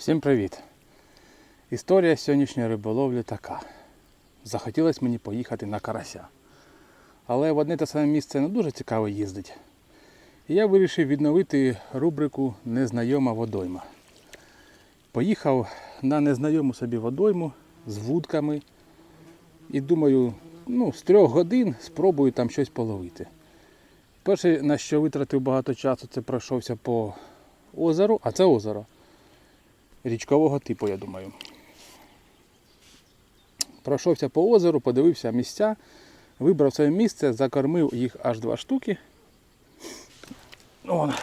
Всім привіт! Історія сьогоднішньої риболовлі така. Захотілося мені поїхати на карася. Але в одне те саме місце не дуже цікаво їздить. І я вирішив відновити рубрику Незнайома водойма. Поїхав на незнайому собі водойму з вудками. І думаю, ну, з трьох годин спробую там щось половити. Перше, на що витратив багато часу, це пройшовся по озеру, а це озеро річкового типу, я думаю. Пройшовся по озеру, подивився місця, вибрав своє місце, закормив їх аж два штуки. Вон,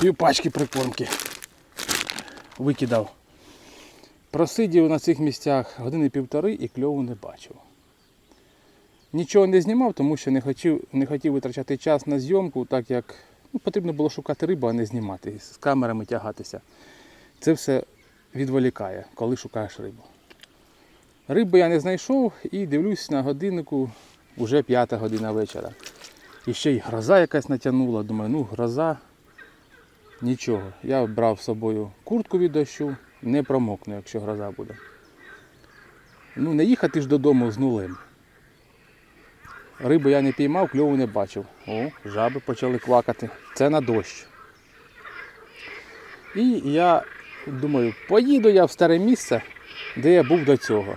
пів пачки прикормки викидав. Просидів на цих місцях години півтори і кльову не бачив. Нічого не знімав, тому що не хотів, не хотів витрачати час на зйомку, так як ну, потрібно було шукати рибу, а не знімати, з камерами тягатися. Це все відволікає, коли шукаєш рибу. Риби я не знайшов і дивлюсь на годиннику вже п'ята година вечора. І ще й гроза якась натягнула. Думаю, ну гроза нічого. Я брав з собою куртку від дощу, не промокну, якщо гроза буде. Ну, не їхати ж додому з нулем. Рибу я не піймав, кльову не бачив. О, жаби почали квакати. Це на дощ. І я думаю, поїду я в старе місце, де я був до цього.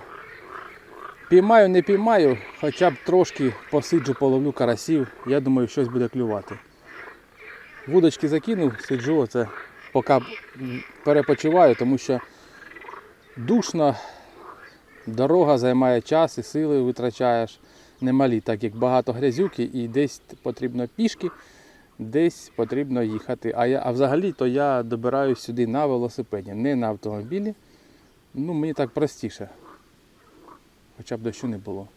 Піймаю, не піймаю, хоча б трошки посиджу, половлю карасів, я думаю, щось буде клювати. Вудочки закинув, сиджу, оце поки перепочиваю, тому що душно, дорога займає час і сили витрачаєш немалі, так як багато грязюки і десь потрібно пішки, десь потрібно їхати. А, я, а взагалі то я добираюсь сюди на велосипеді, не на автомобілі. Ну, мені так простіше. Хоча б дощу не було.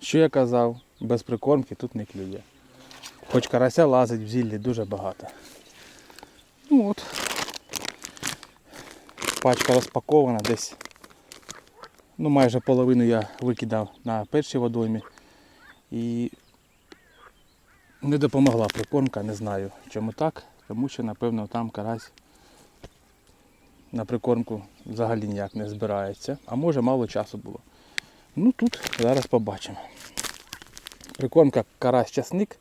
Що я казав, без прикормки тут не клює. Хоч карася лазить в зіллі дуже багато. Ну от. Пачка розпакована десь. Ну майже половину я викидав на першій водоймі. І не допомогла прикормка, не знаю чому так, тому що напевно там карась на прикормку взагалі ніяк не збирається. А може мало часу було. Ну тут зараз побачимо. Прикормка карась часник,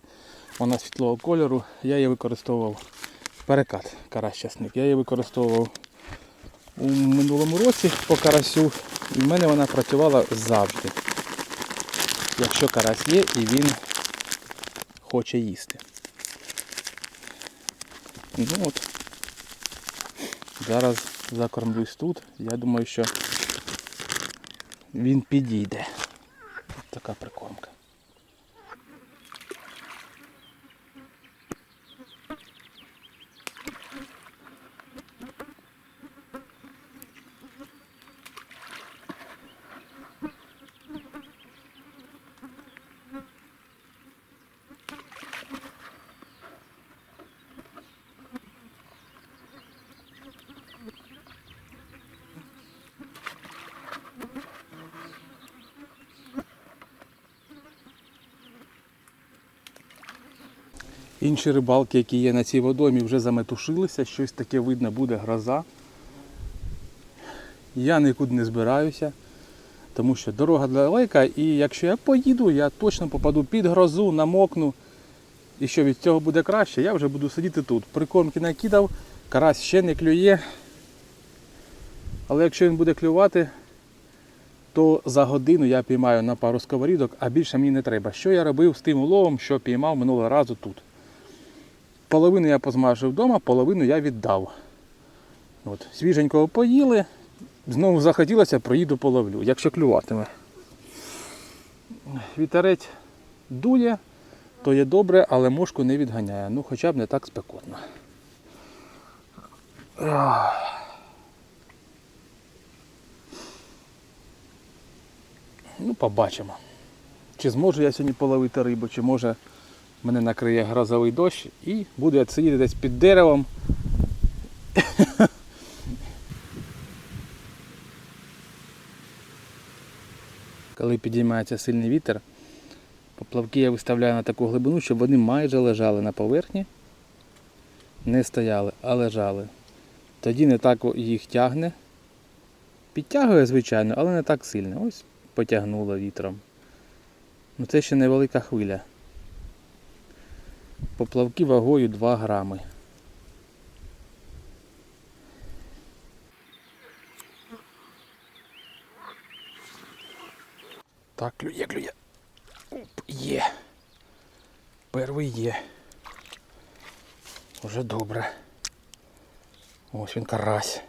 вона світлого кольору. Я її використовував перекат карась часник. Я її використовував у минулому році по карасю. І в мене вона працювала завжди. Якщо карась є і він хоче їсти. Ну от. Зараз закормлюсь тут. Я думаю, що він підійде. Така прикормка. Інші рибалки, які є на цій водомі, вже заметушилися, щось таке видно буде гроза. Я нікуди не збираюся, тому що дорога далека, і якщо я поїду, я точно попаду під грозу, намокну. І що від цього буде краще, я вже буду сидіти тут. Прикормки накидав, карась ще не клює. Але якщо він буде клювати, то за годину я піймаю на пару сковорідок, а більше мені не треба. Що я робив з тим уловом, що піймав минулого разу тут. Половину я позмажив вдома, половину я віддав. От, Свіженького поїли, знову захотілося, проїду половлю, якщо клюватиме. Вітерець дує, то є добре, але мошку не відганяє. Ну хоча б не так спекотно. Ну, побачимо. Чи зможу я сьогодні половити рибу, чи може мене накриє грозовий дощ і буду я сидіти десь під деревом. коли підіймається сильний вітер, поплавки я виставляю на таку глибину, щоб вони майже лежали на поверхні. Не стояли, а лежали. Тоді не так їх тягне. Підтягує, звичайно, але не так сильно. Ось потягнуло вітром. Ну це ще невелика хвиля. Поплавки вагою 2 грами. Так, клює, клює. Оп, є. Перший є. Уже добре. Ось він карась.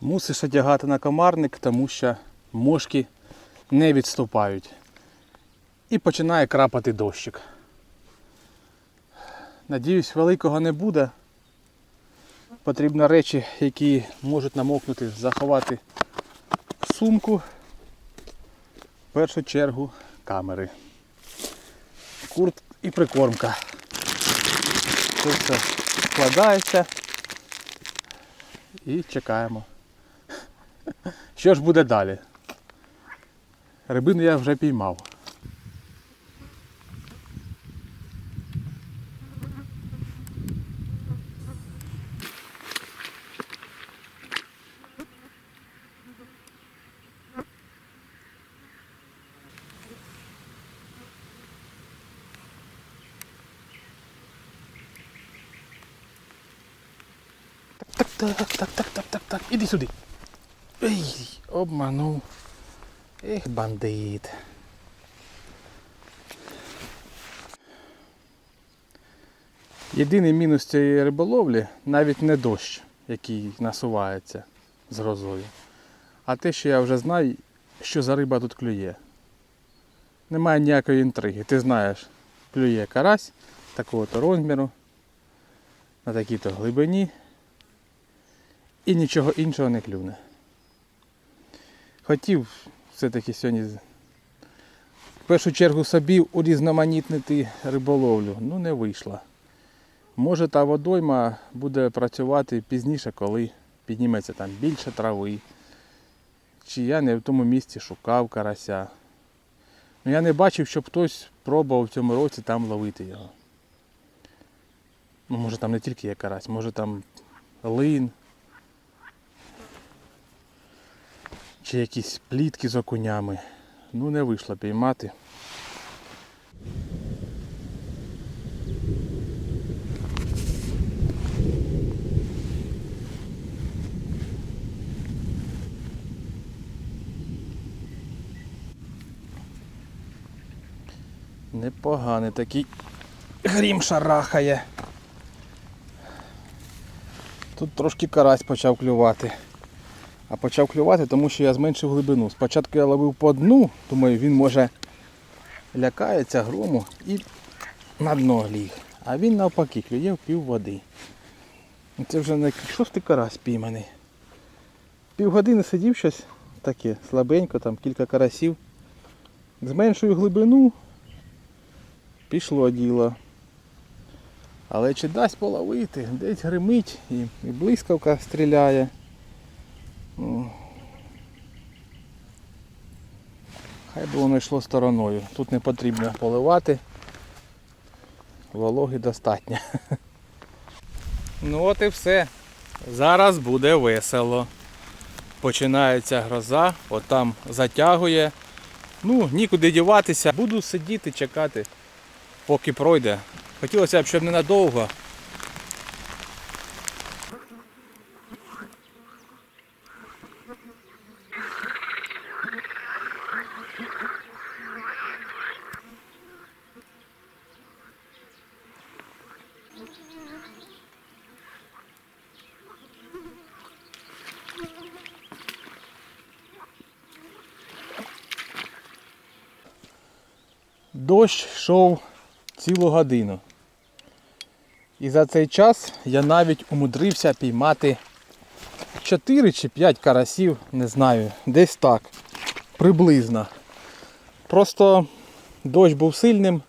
Мусиш одягати на комарник, тому що мошки не відступають. І починає крапати дощик. Надіюсь, великого не буде. Потрібно речі, які можуть намокнути, заховати в сумку. В першу чергу камери. Курт і прикормка. Це все складається і чекаємо. Що ж буде далі? Рибину я вже піймав. Так, так, так, так, так, так. Іди сюди. Ей, обманув. Ех, бандит. Єдиний мінус цієї риболовлі навіть не дощ, який насувається з грозою. А те, що я вже знаю, що за риба тут клює. Немає ніякої інтриги. Ти знаєш, клює карась такого-то розміру, на такій-то глибині і нічого іншого не клюне. Хотів все-таки сьогодні в першу чергу собі урізноманітнити риболовлю, ну не вийшло. Може та водойма буде працювати пізніше, коли підніметься там більше трави. Чи я не в тому місці шукав карася. Ну я не бачив, щоб хтось пробував в цьому році там ловити його. Ну, може там не тільки є карась, може там лин. Чи якісь плітки з окунями. Ну не вийшло піймати. Непоганий такий грім шарахає. Тут трошки карась почав клювати. А почав клювати, тому що я зменшив глибину. Спочатку я ловив по дну, думаю, він може лякається грому і на дно ліг. А він навпаки клює в пів води. Це вже не шостий карась пійманий. Півгодини сидів щось таке, слабенько, там кілька карасів. Зменшую глибину, пішло діло. Але чи дасть половити? Десь гримить і блискавка стріляє. Хай би воно йшло стороною. Тут не потрібно поливати. Вологи достатньо. Ну от і все. Зараз буде весело. Починається гроза, от там затягує. Ну, нікуди діватися. Буду сидіти, чекати, поки пройде. Хотілося б, щоб ненадовго. Дощ йшов цілу годину. І за цей час я навіть умудрився піймати 4 чи 5 карасів, не знаю, десь так, приблизно. Просто дощ був сильним,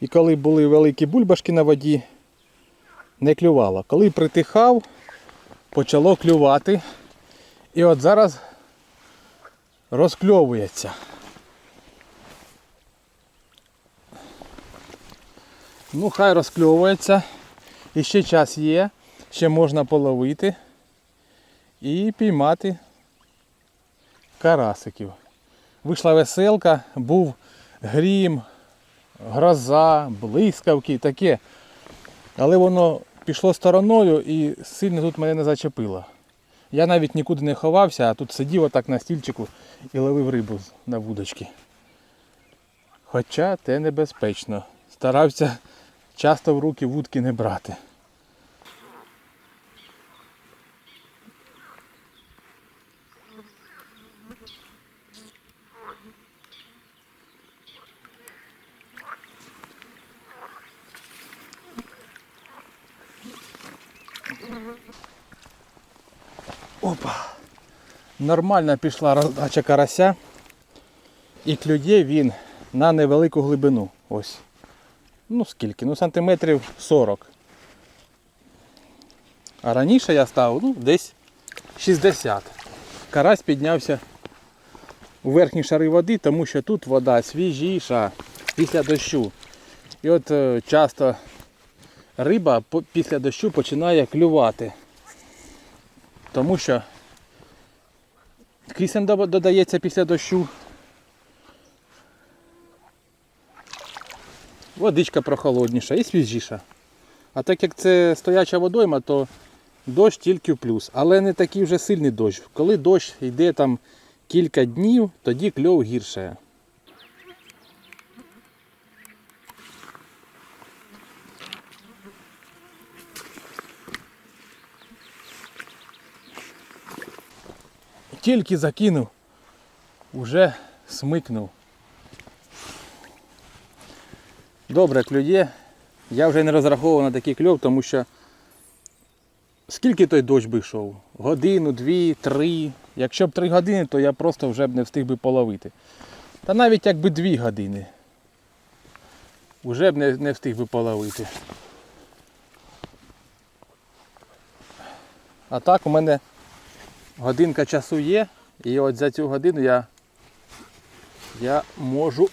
і коли були великі бульбашки на воді, не клювало. Коли притихав, почало клювати. І от зараз розкльовується. Ну, хай розкльовується. І ще час є, ще можна половити і піймати карасиків. Вийшла веселка, був грім, гроза, блискавки, таке. Але воно пішло стороною і сильно тут мене не зачепило. Я навіть нікуди не ховався, а тут сидів отак на стільчику і ловив рибу на вудочки. Хоча те небезпечно. Старався часто в руки вудки не брати. Опа. Нормально пішла роздача карася. І клює він на невелику глибину. Ось. Ну скільки? Ну сантиметрів 40. А раніше я ставив ну, десь 60. Карась піднявся у верхні шари води, тому що тут вода свіжіша після дощу. І от е, часто риба після дощу починає клювати. Тому що кисень додається після дощу. Водичка прохолодніша і свіжіша. А так як це стояча водойма, то дощ тільки в плюс. Але не такий вже сильний дощ. Коли дощ йде там кілька днів, тоді кльов гірше. Тільки закинув, уже смикнув. Добре клює. Я вже не розраховував на такий кльов, тому що скільки той дощ би йшов? Годину, дві, три. Якщо б три години, то я просто вже б не встиг би половити. Та навіть якби дві години. Уже б не, не встиг би половити. А так у мене годинка часу є, і от за цю годину я, я можу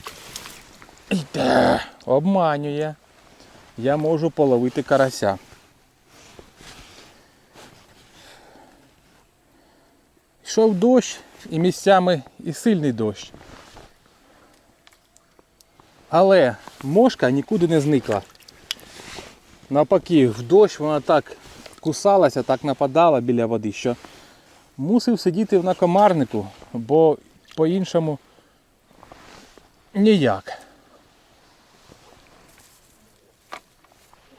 Йде, обманює. Я можу половити карася. Йшов дощ і місцями і сильний дощ. Але мошка нікуди не зникла. Навпаки, в дощ вона так кусалася, так нападала біля води, що мусив сидіти на комарнику, бо по-іншому ніяк.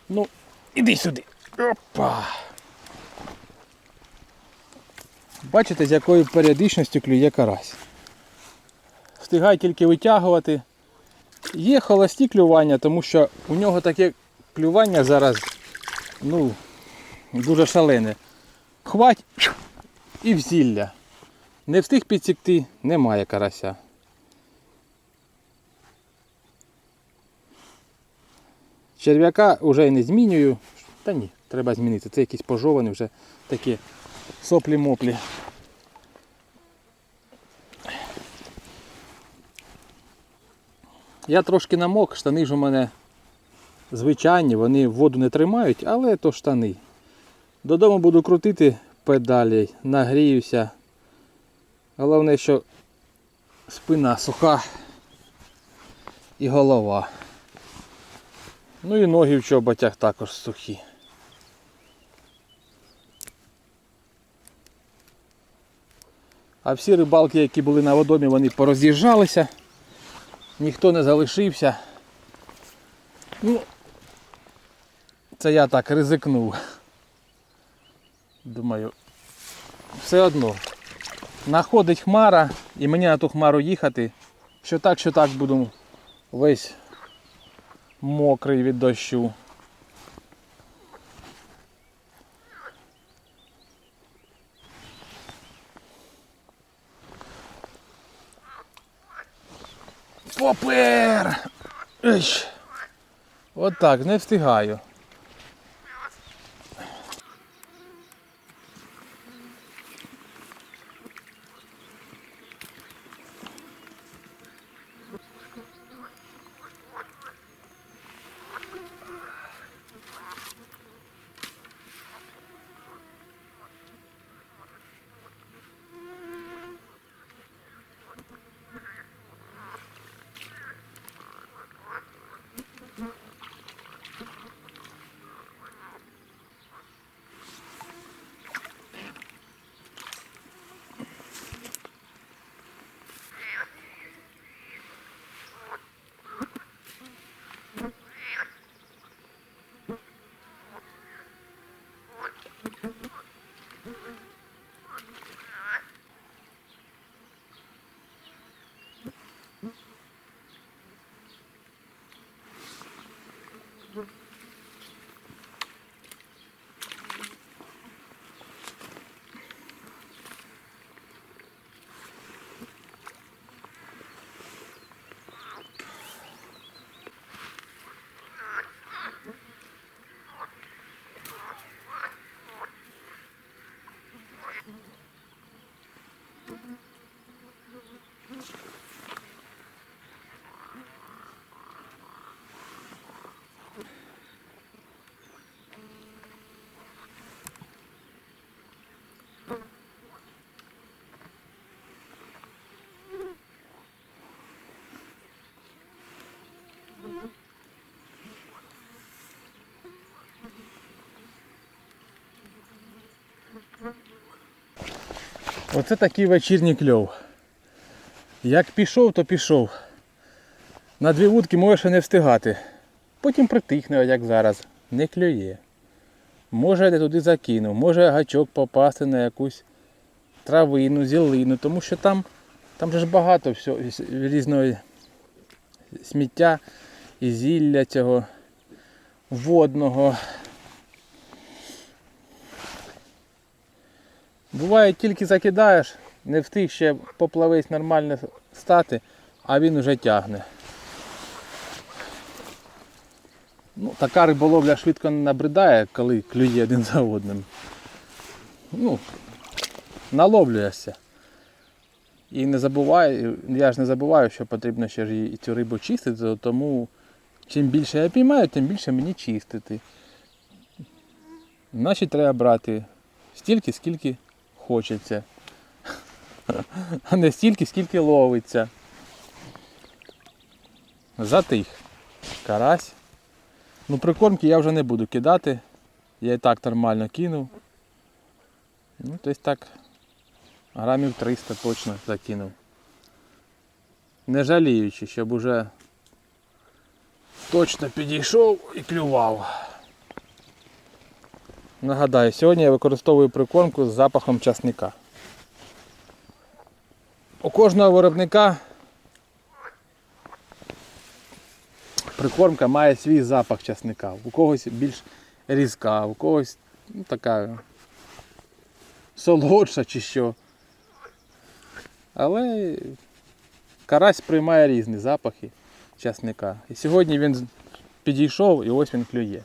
Ну, іди сюди. Опа. Бачите, з якою періодичністю клює карась. Встигай тільки витягувати. Є холості клювання, тому що у нього таке клювання зараз ну, дуже шалене. Хвать і в. Не встиг підсікти, немає карася. Черв'яка вже і не змінюю. Та ні, треба змінити. Це якісь пожовані вже такі соплі-моплі. Я трошки намок, штани ж у мене звичайні, вони воду не тримають, але то штани. Додому буду крутити педалі, нагріюся. Головне, що спина суха і голова. Ну і ноги в чоботях також сухі. А всі рибалки, які були на водомі, вони пороз'їжджалися. Ніхто не залишився. Ну, це я так ризикнув. Думаю, все одно. Находить хмара і мені на ту хмару їхати. Що так, що так буду весь мокрий від дощу. Попер! Ось так, не встигаю. Оце такий вечірній кльов. Як пішов, то пішов. На дві вудки можеш і не встигати. Потім притихне, як зараз. Не клює. Може я туди закинув, може гачок попасти на якусь травину, зілину, тому що там, там же ж багато всього, різного сміття і зілля цього водного. Буває, тільки закидаєш, не встиг ще поплавець нормально стати, а він уже тягне. Ну, така риболовля швидко не набридає, коли клює один за одним. Ну, наловлюєшся. І не забувай, я ж не забуваю, що потрібно ще ж і цю рибу чистити, тому чим більше я піймаю, тим більше мені чистити. Значить треба брати стільки, скільки хочеться. А не стільки, скільки ловиться. Затих. Карась. Ну, прикормки я вже не буду кидати. Я і так нормально кинув. Ну, десь так грамів 300 точно закинув. Не жаліючи, щоб уже точно підійшов і клював. Нагадаю, сьогодні я використовую прикормку з запахом часника. У кожного виробника прикормка має свій запах часника. У когось більш різка, у когось ну, така солодша чи що. Але карась приймає різні запахи часника. І сьогодні він підійшов і ось він клює.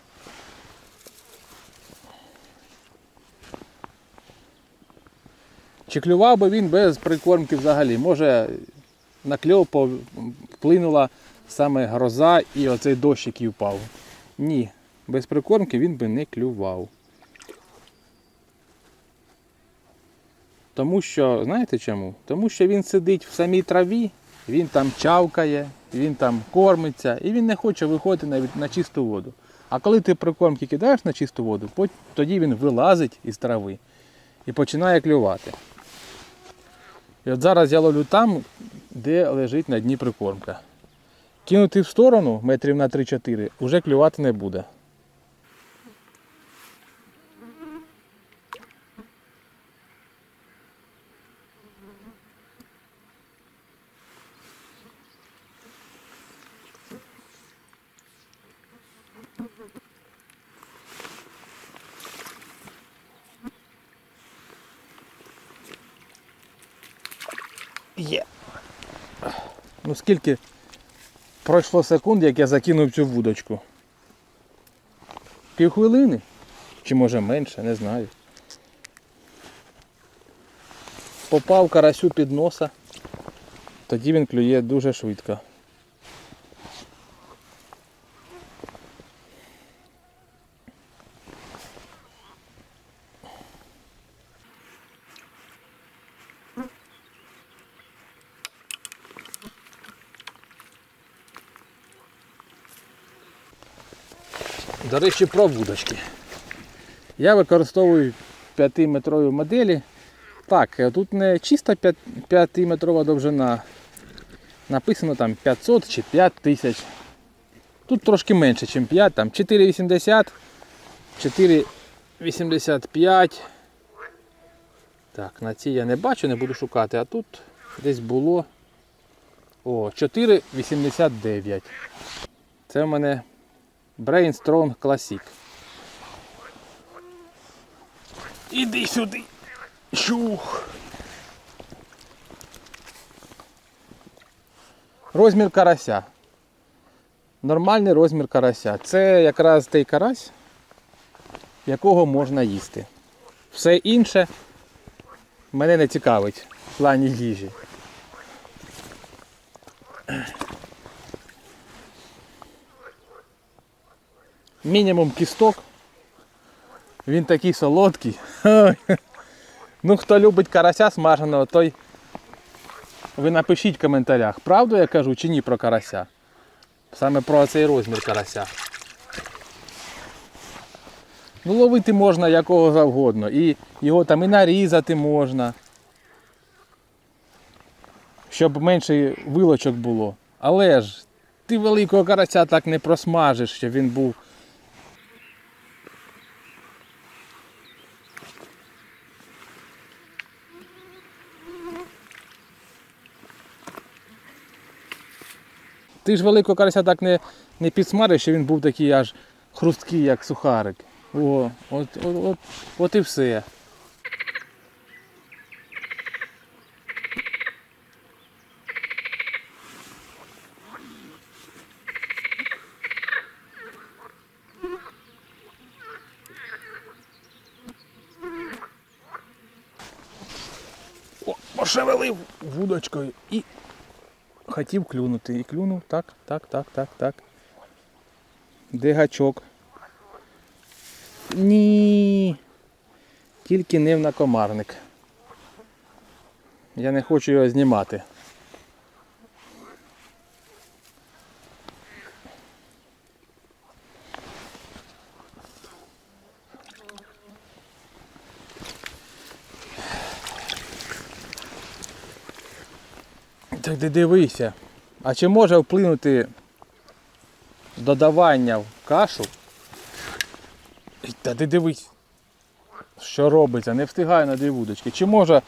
Чи клював би він без прикормки взагалі? Може на кльов вплинула саме гроза і оцей дощ, який впав. Ні, без прикормки він би не клював. Тому що, знаєте чому? Тому що він сидить в самій траві, він там чавкає, він там кормиться і він не хоче виходити навіть на чисту воду. А коли ти прикормки кидаєш на чисту воду, тоді він вилазить із трави і починає клювати. І от зараз я ловлю там, де лежить на дні прикормка. Кинути в сторону метрів на 3-4 вже клювати не буде. Ну скільки пройшло секунд, як я закинув цю вудочку? Півхвилини? Чи може менше, не знаю. Попав карасю під носа, тоді він клює дуже швидко. Речі, про вудочки. Я використовую 5-метрові моделі. Так, е, тут не чиста 5-метрова довжина. Написано там 500 чи 5000. Тут трошки менше, ніж 5, там 4,80, 4,85. Так, на цій я не бачу, не буду шукати, а тут десь було о, 4,89. Це в мене Brain Strong Classic. Іди сюди. Чух. Розмір карася. Нормальний розмір карася. Це якраз той карась, якого можна їсти. Все інше мене не цікавить в плані їжі. Мінімум кісток. Він такий солодкий. Ну, хто любить карася смаженого, той ви напишіть в коментарях, правду я кажу чи ні про карася. Саме про цей розмір карася. Ну, ловити можна якого завгодно. І його там і нарізати можна. щоб менше вилочок було. Але ж ти великого карася так не просмажиш, щоб він був. Ти ж великого карася так не, не підсмажиш, що він був такий аж хрусткий, як сухарик. О, от, от, от, от і все. О, пошевелив вудочкою і хотів клюнути. І клюнув. Так, так, так, так, так. Де гачок? Ні. Тільки не в накомарник. Я не хочу його знімати. Так ти дивися. А чи може вплинути додавання в кашу? Та ти дивись, що робиться, не встигаю на дві вудочки. Чи може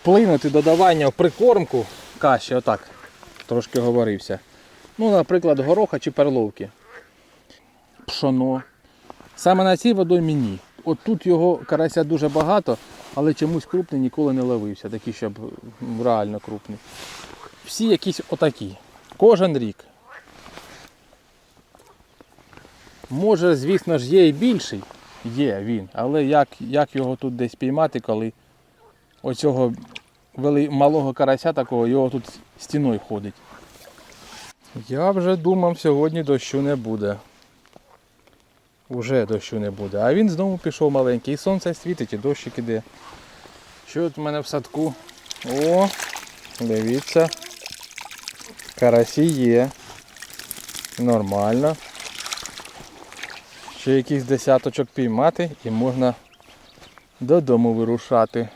вплинути додавання в прикормку каші, отак, трошки говорився. Ну, наприклад, гороха чи перловки. Пшоно. Саме на цій водоймі ні. От тут його карася дуже багато, але чомусь крупний ніколи не ловився, такий, щоб реально крупний. Всі якісь отакі. Кожен рік. Може, звісно ж, є і більший. Є він. Але як, як його тут десь піймати, коли оцього вели, малого карася такого, його тут стіною ходить. Я вже думав, сьогодні дощу не буде. Уже дощу не буде. А він знову пішов маленький. І сонце світить, і дощик іде. Що тут в мене в садку? О, дивіться. Карасі є. Нормально. Ще якийсь десяточок піймати і можна додому вирушати.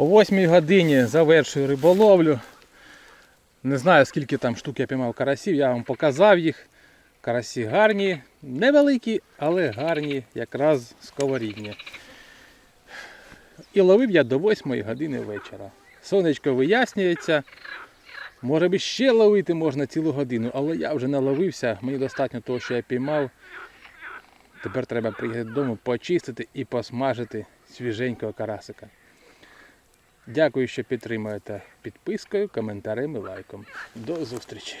О 8 годині завершую риболовлю. Не знаю скільки там штук я піймав карасів, я вам показав їх. Карасі гарні, невеликі, але гарні, якраз сковорідні. І ловив я до 8 години вечора. Сонечко вияснюється. Може би ще ловити можна цілу годину, але я вже наловився, мені достатньо того, що я піймав. Тепер треба приїхати додому, почистити і посмажити свіженького карасика. Дякую, що підтримуєте підпискою, коментарем і лайком. До зустрічі!